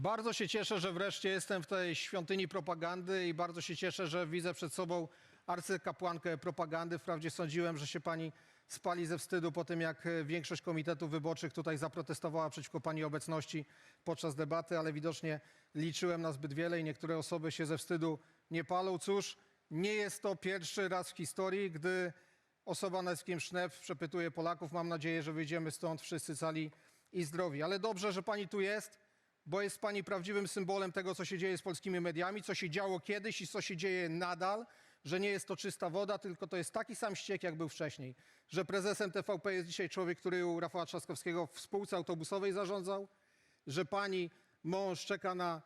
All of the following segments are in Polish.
Bardzo się cieszę, że wreszcie jestem w tej świątyni propagandy i bardzo się cieszę, że widzę przed sobą arcykapłankę propagandy. Wprawdzie sądziłem, że się pani spali ze wstydu po tym, jak e, większość komitetów wyborczych tutaj zaprotestowała przeciwko pani obecności podczas debaty, ale widocznie liczyłem na zbyt wiele i niektóre osoby się ze wstydu nie palą. Cóż, nie jest to pierwszy raz w historii, gdy osoba nazwiskiem Sznep przepytuje Polaków. Mam nadzieję, że wyjdziemy stąd wszyscy cali i zdrowi. Ale dobrze, że pani tu jest, bo jest pani prawdziwym symbolem tego, co się dzieje z polskimi mediami, co się działo kiedyś i co się dzieje nadal, że nie jest to czysta woda, tylko to jest taki sam ściek, jak był wcześniej. Że prezesem TVP jest dzisiaj człowiek, który u Rafała Trzaskowskiego w spółce autobusowej zarządzał, że pani mąż czeka na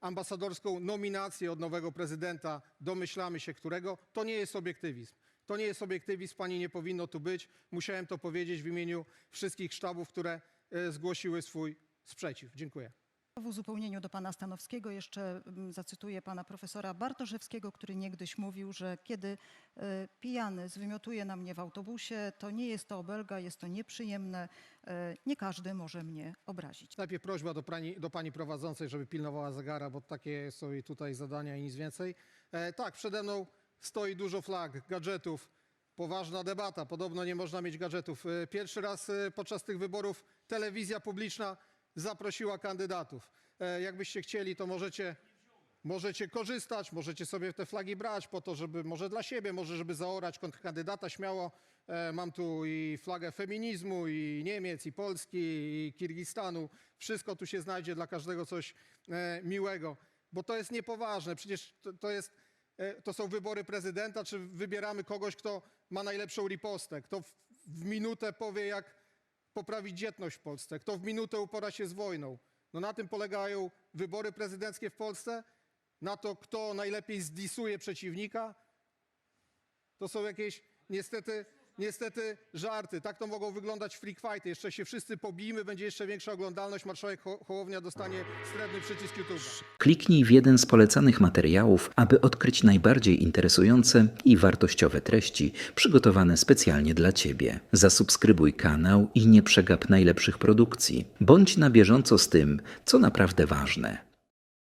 ambasadorską nominację od nowego prezydenta, domyślamy się którego, to nie jest obiektywizm. To nie jest obiektywizm, pani nie powinno tu być. Musiałem to powiedzieć w imieniu wszystkich sztabów, które e, zgłosiły swój sprzeciw. Dziękuję. W uzupełnieniu do pana Stanowskiego jeszcze mm, zacytuję pana profesora Bartoszewskiego, który niegdyś mówił, że kiedy e, pijany zwymiotuje na mnie w autobusie, to nie jest to obelga, jest to nieprzyjemne, e, nie każdy może mnie obrazić. Najpierw prośba do pani, do pani prowadzącej, żeby pilnowała zegara, bo takie są jej tutaj zadania i nic więcej. E, tak, przede mną stoi dużo flag, gadżetów. Poważna debata. Podobno nie można mieć gadżetów. E, Pierwszy raz podczas tych wyborów telewizja publiczna zaprosiła kandydatów. E, Jakbyście chcieli, to możecie, możecie korzystać, możecie sobie te flagi brać po to, żeby może dla siebie, może żeby zaorać kontrkandydata śmiało. E, Mam tu i flagę feminizmu, i Niemiec, i Polski, i Kirgistanu. Wszystko tu się znajdzie dla każdego coś e, miłego, bo to jest niepoważne. Przecież to, to jest to są wybory prezydenta, czy wybieramy kogoś, kto ma najlepszą ripostę, kto w, w minutę powie, jak poprawić dzietność w Polsce, kto w minutę upora się z wojną. No na tym polegają wybory prezydenckie w Polsce, na to, kto najlepiej zdisuje przeciwnika. To są jakieś niestety, niestety żarty. Tak to mogą wyglądać freak fighty. Jeszcze się wszyscy pobijmy, będzie jeszcze większa oglądalność. Marszałek Ho- Hołownia dostanie srebrny przycisk YouTube'a. Kliknij w jeden z polecanych materiałów, aby odkryć najbardziej interesujące i wartościowe treści przygotowane specjalnie dla Ciebie. Zasubskrybuj kanał i nie przegap najlepszych produkcji. Bądź na bieżąco z tym, co naprawdę ważne.